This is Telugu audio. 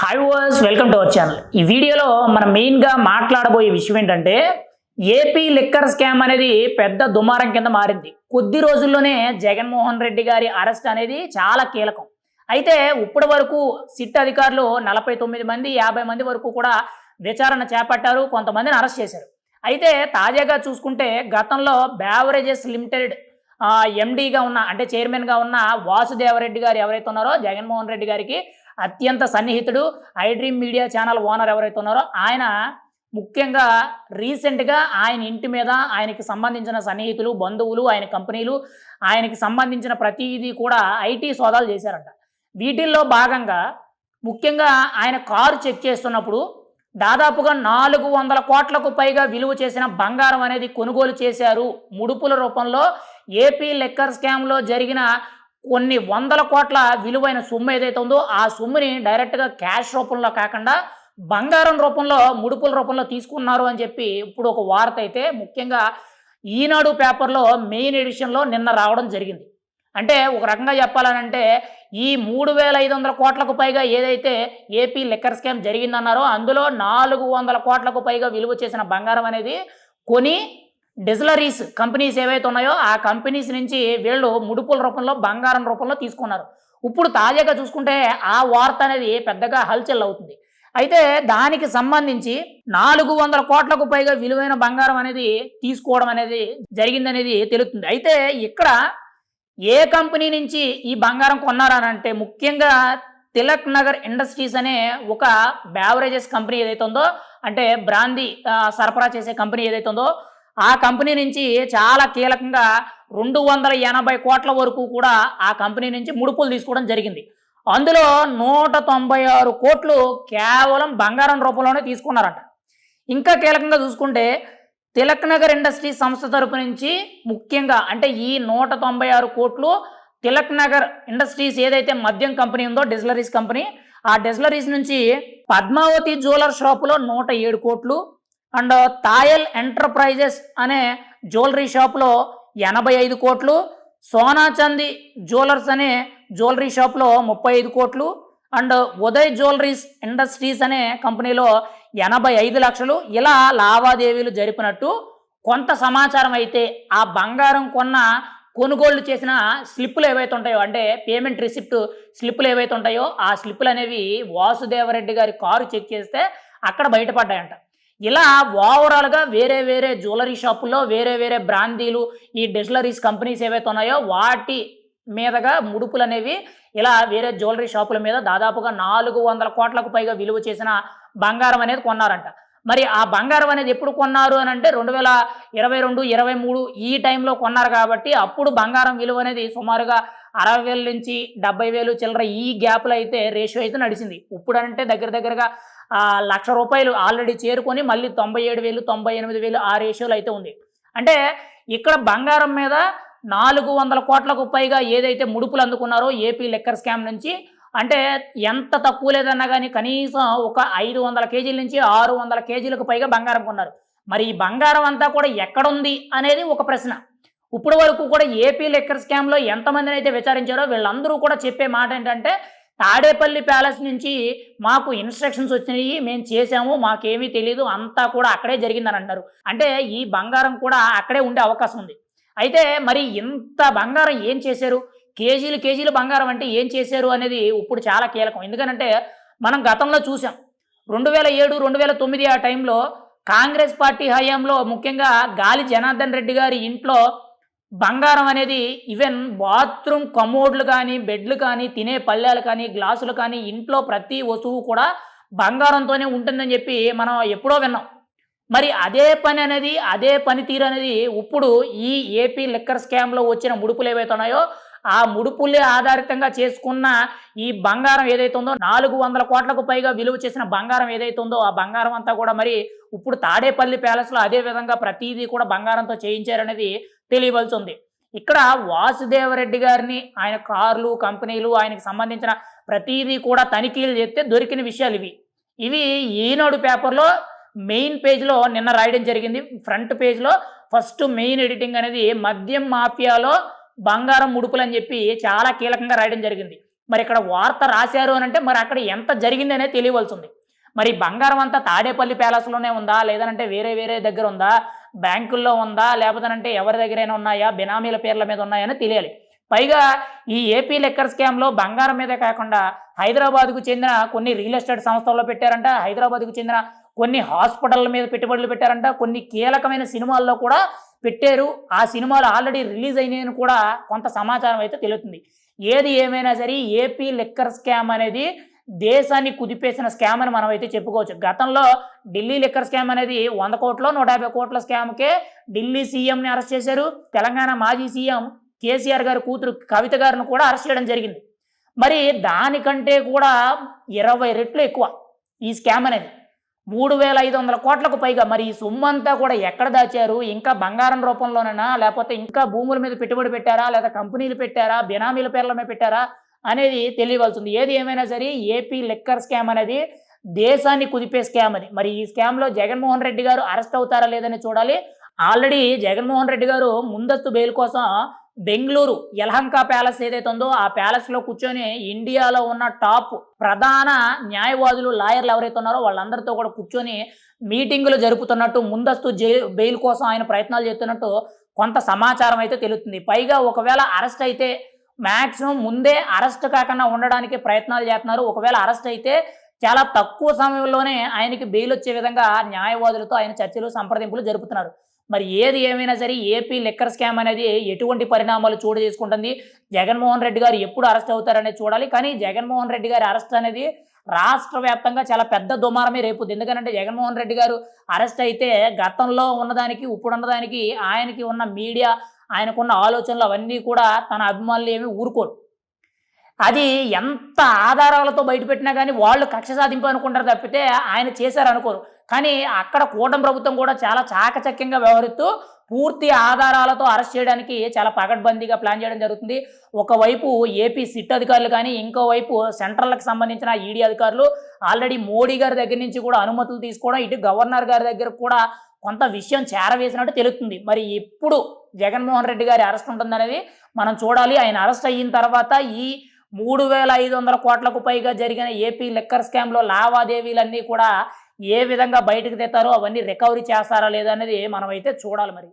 Hi was welcome to our channel ఈ వీడియోలో మనం మెయిన్గా మాట్లాడబోయే విషయం ఏంటంటే ఏపీ లిక్కర్ స్కామ్ అనేది పెద్ద దుమారం కింద మారింది. కొద్ది రోజుల్లోనే జగన్మోహన్ రెడ్డి గారి అరెస్ట్ అనేది చాలా కీలకం. అయితే ఇప్పటి వరకు సిట్ అధికారులు నలభై తొమ్మిది మంది యాభై మంది వరకు కూడా విచారణ చేపట్టారు కొంతమందిని అరెస్ట్ చేశారు. అయితే తాజాగా చూసుకుంటే గతంలో బ్యావరేజెస్ లిమిటెడ్ ఎండీగా ఉన్న అంటే చైర్మన్గా ఉన్న వాసుదేవరెడ్డి గారు ఎవరైతే ఉన్నారో జగన్మోహన్ రెడ్డి గారికి అత్యంత సన్నిహితుడు I dream media channel owner ఎవరైతే ఉన్నారో ఆయన ముఖ్యంగా రీసెంట్గా ఆయన ఇంటి మీద ఆయనకి సంబంధించిన సన్నిహితులు బంధువులు ఆయన కంపెనీలు ఆయనకి సంబంధించిన ప్రతిదీ కూడా ఐటీ సోదాలు చేశారంట. వీటిల్లో భాగంగా ముఖ్యంగా ఆయన కారు చెక్ చేస్తున్నప్పుడు దాదాపుగా నాలుగు వందల కోట్లకు పైగా విలువ చేసిన బంగారం అనేది కొనుగోలు చేశారు. ముడుపుల రూపంలో ఏపీ లెక్కర్ స్కామ్లో జరిగిన కొన్ని వందల కోట్ల విలువైన సొమ్ము ఏదైతే ఉందో ఆ సొమ్ముని డైరెక్ట్గా క్యాష్ రూపంలో కాకుండా బంగారం రూపంలో ముడుపుల రూపంలో తీసుకున్నారు అని చెప్పి ఇప్పుడు ఒక వార్త అయితే ముఖ్యంగా ఈనాడు పేపర్లో మెయిన్ ఎడిషన్లో నిన్న రావడం జరిగింది. అంటే ఒక రకంగా చెప్పాలనంటే ఈ మూడు వేల ఐదు వందల కోట్లకు పైగా ఏదైతే ఏపీ లెక్కర్ స్కామ్ జరిగిందన్నారో అందులో నాలుగు వందల కోట్లకు పైగా విలువ చేసిన బంగారం అనేది కొని డిజిలరీస్ కంపెనీస్ ఏవైతే ఉన్నాయో ఆ కంపెనీస్ నుంచి వీళ్ళు ముడుపుల రూపంలో బంగారం రూపంలో తీసుకున్నారు. ఇప్పుడు తాజాగా చూసుకుంటే ఆ వార్త అనేది పెద్దగా హల్చల్ అవుతుంది. అయితే దానికి సంబంధించి నాలుగు వందల కోట్లకు పైగా విలువైన బంగారం అనేది తీసుకోవడం అనేది జరిగిందనేది తెలుస్తుంది. అయితే ఇక్కడ ఏ కంపెనీ నుంచి ఈ బంగారం కొన్నారనంటే ముఖ్యంగా తిలక్ నగర్ ఇండస్ట్రీస్ అనే ఒక బ్యావరేజెస్ కంపెనీ ఏదైతే ఉందో అంటే బ్రాందీ సరఫరా చేసే కంపెనీ ఏదైతే ఉందో ఆ కంపెనీ నుంచి చాలా కీలకంగా రెండు వందల ఎనభై కోట్ల వరకు కూడా ఆ కంపెనీ నుంచి ముడుపులు తీసుకోవడం జరిగింది. అందులో నూట తొంభై ఆరు కోట్లు కేవలం బంగారం రూపంలోనే తీసుకున్నారంట. ఇంకా కీలకంగా చూసుకుంటే తిలక్ నగర్ ఇండస్ట్రీస్ సంస్థ తరపు నుంచి ముఖ్యంగా అంటే ఈ నూట తొంభై ఆరు కోట్లు తిలక్ నగర్ ఇండస్ట్రీస్ ఏదైతే మద్యం కంపెనీ ఉందో డిజిలరీస్ కంపెనీ ఆ డిజిలరీస్ నుంచి పద్మావతి జ్యువెలర్ షాపులో నూట ఏడు కోట్లు అండ్ తాయల్ ఎంటర్ప్రైజెస్ అనే జ్యువెలరీ షాప్లో ఎనభై ఐదు కోట్లు సోనా చంది జ్యువెలర్స్ అనే జ్యువెలరీ షాప్లో ముప్పై ఐదు కోట్లు అండ్ ఉదయ్ జ్యువెలరీస్ ఇండస్ట్రీస్ అనే కంపెనీలో ఎనభై ఐదు లక్షలు ఇలా లావాదేవీలు జరిపినట్టు కొంత సమాచారం అయితే ఆ బంగారం కొన్న కొనుగోళ్ళు చేసిన స్లిప్పులు ఏవైతే ఉంటాయో అంటే పేమెంట్ రిసిప్ట్ స్లిప్పులు ఏవైతే ఉంటాయో ఆ స్లిప్పులు అనేవి వాసుదేవరెడ్డి గారి కారు చెక్ చేస్తే అక్కడ బయటపడ్డాయంట. ఇలా ఓవరాల్గా వేరే వేరే జ్యువెలరీ షాపుల్లో వేరే వేరే బ్రాందీలు ఈ డెస్లరీస్ కంపెనీస్ ఏవైతే ఉన్నాయో వాటి మీదగా ముడుపులు అనేవి ఇలా వేరే జ్యువెలరీ షాపుల మీద దాదాపుగా నాలుగు వందల కోట్లకు పైగా విలువ చేసిన బంగారం అనేది కొన్నారంట. మరి ఆ బంగారం అనేది ఎప్పుడు కొన్నారు అని అంటే రెండు వేల ఇరవై రెండు ఇరవై మూడు ఈ టైంలో కొన్నారు కాబట్టి అప్పుడు బంగారం విలువ అనేది సుమారుగా అరవై వేల నుంచి డెబ్బై వేలు చిల్లర ఈ గ్యాప్లో అయితే రేషియో అయితే నడిచింది. ఇప్పుడు అంటే దగ్గర దగ్గరగా లక్ష రూపాయలు ఆల్రెడీ చేరుకొని మళ్ళీ తొంభై ఏడు వేలు తొంభై ఎనిమిది వేలు ఆ రేషియోలో అయితే ఉంది. అంటే ఇక్కడ బంగారం మీద నాలుగు వందల కోట్లకు పైగా ఏదైతే ముడుపులు అందుకున్నారో ఏపీ లెక్కర్ స్కామ్ నుంచి అంటే ఎంత తక్కువ లేదన్నా కానీ కనీసం ఒక ఐదు వందల కేజీల నుంచి ఆరు వందల కేజీలకు పైగా బంగారం కొన్నారు. మరి ఈ బంగారం అంతా కూడా ఎక్కడుంది అనేది ఒక ప్రశ్న. ఇప్పుడు వరకు కూడా ఏపీ లెక్కర్ స్కామ్లో ఎంతమందిని అయితే విచారించారో వీళ్ళందరూ కూడా చెప్పే మాట ఏంటంటే తాడేపల్లి ప్యాలెస్ నుంచి మాకు ఇన్స్ట్రక్షన్స్ వచ్చినాయి మేము చేసాము మాకేమీ తెలియదు అంతా కూడా అక్కడే జరిగిందని అంటారు అంటే ఈ బంగారం కూడా అక్కడే ఉండే అవకాశం ఉంది. అయితే మరి ఇంత బంగారం ఏం చేశారు? కేజీలు కేజీలు బంగారం అంటే ఏం చేశారు అనేది ఇప్పుడు చాలా కీలకం. ఎందుకనంటే మనం గతంలో చూసాం. రెండు వేల ఏడు రెండు వేల తొమ్మిది ఆ టైంలో కాంగ్రెస్ పార్టీ హయాంలో ముఖ్యంగా గాలి జనార్దన్ రెడ్డి గారి ఇంట్లో బంగారం అనేది ఈవెన్ బాత్రూమ్ కమోడ్లు కానీ బెడ్లు కానీ తినే పళ్ళాలు కానీ గ్లాసులు కానీ ఇంట్లో ప్రతి వస్తువు కూడా బంగారంతోనే ఉంటుందని చెప్పి మనం ఎప్పుడో విన్నాం. మరి అదే పని అనేది అదే పనితీరు అనేది ఇప్పుడు ఈ ఏపీ లిక్కర్ స్కామ్లో వచ్చిన ముడుపులు ఏవైతే ఉన్నాయో ఆ ముడుపులే ఆధారితంగా చేసుకున్న ఈ బంగారం ఏదైతే ఉందో నాలుగు వందల కోట్లకు పైగా విలువ చేసిన బంగారం ఏదైతే ఉందో ఆ బంగారం అంతా కూడా మరి ఇప్పుడు తాడేపల్లి ప్యాలెస్లో అదే విధంగా ప్రతిదీ కూడా బంగారంతో చేయించారనేది తెలియవలసి ఉంది. ఇక్కడ వాసుదేవరెడ్డి గారిని ఆయన కార్లు కంపెనీలు ఆయనకు సంబంధించిన ప్రతిదీ కూడా తనిఖీలు చేస్తే దొరికిన విషయాలు ఇవి. ఇవి ఈనాడు పేపర్లో మెయిన్ పేజ్లో నిన్న రాయడం జరిగింది. ఫ్రంట్ పేజ్లో ఫస్ట్ మెయిన్ ఎడిటింగ్ అనేది మద్యం మాఫియాలో బంగారం ముడుపులు అని చెప్పి చాలా కీలకంగా రాయడం జరిగింది. మరి ఇక్కడ వార్త రాశారు అని అంటే మరి అక్కడ ఎంత జరిగింది అనేది తెలియవలసి ఉంది. మరి బంగారం అంతా తాడేపల్లి ప్యాలెస్లోనే ఉందా? లేదంటే వేరే వేరే దగ్గర ఉందా? బ్యాంకుల్లో ఉందా? లేకపోతే ఎవరి దగ్గరైనా ఉన్నాయా? బినామీల పేర్ల మీద ఉన్నాయని తెలియాలి. పైగా ఈ ఏపీ లెక్కర్ స్కామ్లో బంగారం మీదే కాకుండా హైదరాబాద్కు చెందిన కొన్ని రియల్ ఎస్టేట్ సంస్థల్లో పెట్టారంట. హైదరాబాద్కు చెందిన కొన్ని హాస్పిటల్ మీద పెట్టుబడులు పెట్టారంట కొన్ని కీలకమైన సినిమాల్లో కూడా పెట్టారు. ఆ సినిమాలు ఆల్రెడీ రిలీజ్ అయినాయని కూడా కొంత సమాచారం అయితే తెలుస్తుంది. ఏది ఏమైనా సరే ఏపీ లెక్కర్ స్కామ్ అనేది దేశాన్ని కుదిపేసిన స్కామ్ అని మనం అయితే చెప్పుకోవచ్చు. గతంలో ఢిల్లీ లిక్కర్ స్కామ్ అనేది వంద కోట్ల నూట యాభై కోట్ల స్కామ్కే ఢిల్లీ సీఎంని అరెస్ట్ చేశారు. తెలంగాణ మాజీ సీఎం కేసీఆర్ గారి కూతురు కవిత గారిని కూడా అరెస్ట్ చేయడం జరిగింది. మరి దానికంటే కూడా ఇరవై రెట్లు ఎక్కువ ఈ స్కామ్ అనేది. మూడు వేల ఐదు వందల కోట్లకు పైగా. మరి ఈ సొమ్ము అంతా కూడా ఎక్కడ దాచారు? ఇంకా బంగారం రూపంలోనైనా? లేకపోతే ఇంకా భూముల మీద పెట్టుబడి పెట్టారా? లేదా కంపెనీలు పెట్టారా? బినామీల పేర్ల మీద పెట్టారా? అనేది తెలియవలసింది. ఏది ఏమైనా సరే ఏపీ లెక్కర్ స్కామ్ అనేది దేశాన్ని కుదిపే స్కామ్ అది. మరి ఈ స్కామ్లో జగన్మోహన్ రెడ్డి గారు అరెస్ట్ అవుతారా లేదని చూడాలి. ఆల్రెడీ జగన్మోహన్ రెడ్డి గారు ముందస్తు బెయిల్ కోసం బెంగళూరు యలహంక ప్యాలెస్ ఏదైతే ఉందో ఆ ప్యాలెస్లో కూర్చొని ఇండియాలో ఉన్న టాప్ ప్రధాన న్యాయవాదులు లాయర్లు ఎవరైతే ఉన్నారో వాళ్ళందరితో కూడా కూర్చొని మీటింగులు జరుపుతున్నట్టు ముందస్తు బెయిల్ కోసం ఆయన ప్రయత్నాలు చేస్తున్నట్టు కొంత సమాచారం అయితే తెలుస్తుంది. పైగా ఒకవేళ అరెస్ట్ అయితే మ్యాక్సిమం ముందే అరెస్ట్ కాకుండా ఉండడానికి ప్రయత్నాలు చేస్తున్నారు. ఒకవేళ అరెస్ట్ అయితే చాలా తక్కువ సమయంలోనే ఆయనకి బెయిల్ వచ్చే విధంగా న్యాయవాదులతో ఆయన చర్చలు సంప్రదింపులు జరుపుతున్నారు. మరి ఏది ఏమైనా సరే ఏపీ లెక్కర్ స్కామ్ అనేది ఎటువంటి పరిణామాలు చోటు చేసుకుంటుంది? జగన్మోహన్ రెడ్డి గారు ఎప్పుడు అరెస్ట్ అవుతారనేది చూడాలి. కానీ జగన్మోహన్ రెడ్డి గారి అరెస్ట్ అనేది రాష్ట్ర వ్యాప్తంగా చాలా పెద్ద దుమారమే రేపుద్ది. ఎందుకంటే జగన్మోహన్ రెడ్డి గారు అరెస్ట్ అయితే గతంలో ఉన్నదానికి ఇప్పుడు ఉన్నదానికి ఆయనకి ఉన్న మీడియా ఆయనకున్న ఆలోచనలు అవన్నీ కూడా తన అభిమానులు ఏమి ఊరుకోరు. అది ఎంత ఆధారాలతో బయటపెట్టినా కానీ వాళ్ళు కక్ష సాధింపు అనుకుంటారు తప్పితే ఆయన చేశారు అనుకోరు కానీ అక్కడ కూటమి ప్రభుత్వం కూడా చాలా చాకచక్యంగా వ్యవహరిస్తూ పూర్తి ఆధారాలతో అరెస్ట్ చేయడానికి చాలా పకడ్బందీగా ప్లాన్ చేయడం జరుగుతుంది. ఒకవైపు ఏపీ సిట్ అధికారులు కానీ ఇంకోవైపు సెంట్రల్కి సంబంధించిన ఈడీ అధికారులు ఆల్రెడీ మోడీ గారి దగ్గర నుంచి కూడా అనుమతులు తీసుకోవడం ఇటు గవర్నర్ గారి దగ్గర కూడా కొంత విషయం చేరవేసినట్టు తెలుస్తుంది. మరి ఎప్పుడు జగన్మోహన్ రెడ్డి గారి అరెస్ట్ ఉంటుందనేది మనం చూడాలి. ఆయన అరెస్ట్ అయిన తర్వాత ఈ మూడు వేల ఐదు వందల కోట్లకు పైగా జరిగిన ఏపీ లెక్కర్ స్కామ్లో లావాదేవీలన్నీ కూడా ఏ విధంగా బయటకు తెస్తారో అవన్నీ రికవరీ చేస్తారా లేదా అనేది మనమైతే చూడాలి మరి.